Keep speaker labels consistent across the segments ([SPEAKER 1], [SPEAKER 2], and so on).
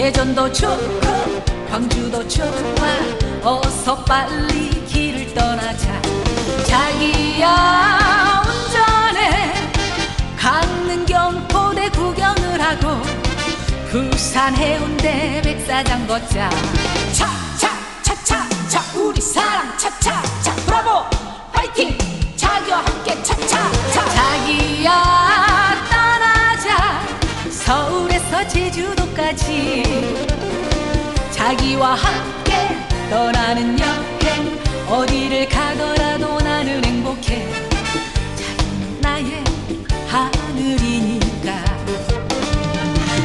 [SPEAKER 1] 대전도 좋고 광주도 좋아. 어서 빨리 길을 떠나자. 자기야 운전해. 강릉 경포대 구경을 하고 부산 해운대 백사장 걷자 제주도까지. 자기와 함께 떠나는 여행. 어디를 가더라도 나는 행복해. 자기는 나의 하늘이니까.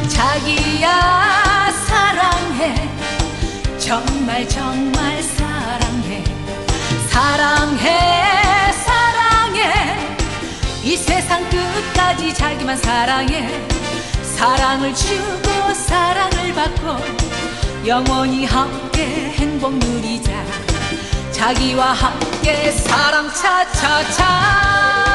[SPEAKER 1] 자기야 사랑해. 정말 정말 사랑해. 사랑해 사랑해. 이 세상 끝까지 자기만 사랑해 사랑을 주고 사랑을 받고 영원히 함께 행복 누리자. 자기와 함께 사랑 차차차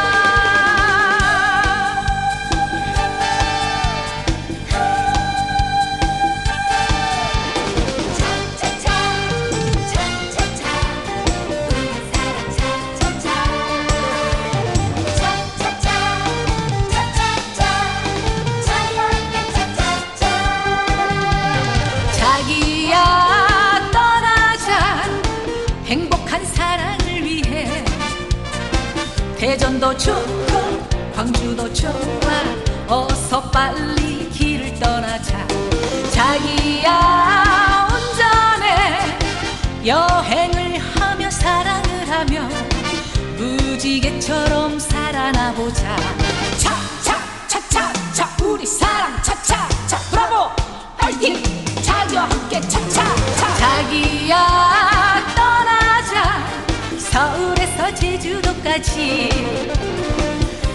[SPEAKER 1] 대전도 좋고 광주도 좋아. 어서 빨리 길을 떠나자. 자기야 운전해. 여행을 하며 사랑을 하며 무지개처럼 살아나 보자. 차차차차차. 우리 사랑 차차차. 브라보! 파이팅! 자기와 함께 차차차. 자기야 제주도까지.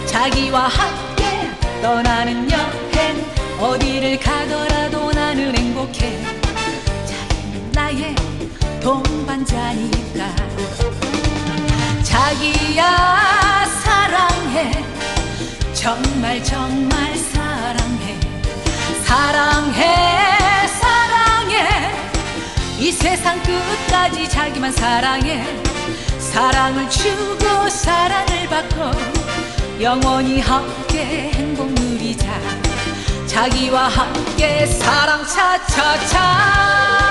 [SPEAKER 1] 자기와 함께 떠나는 여행. 어디를 가더라도 나는 행복해. 자기는 나의 동반자니까. 자기야 사랑해. 정말 정말 사랑해. 사랑해 사랑해. 이 세상 끝까지 자기만 사랑해 사랑을 주고 사랑을 받고 영원히 함께 행복 누리자. 자기와 함께 사랑 차차차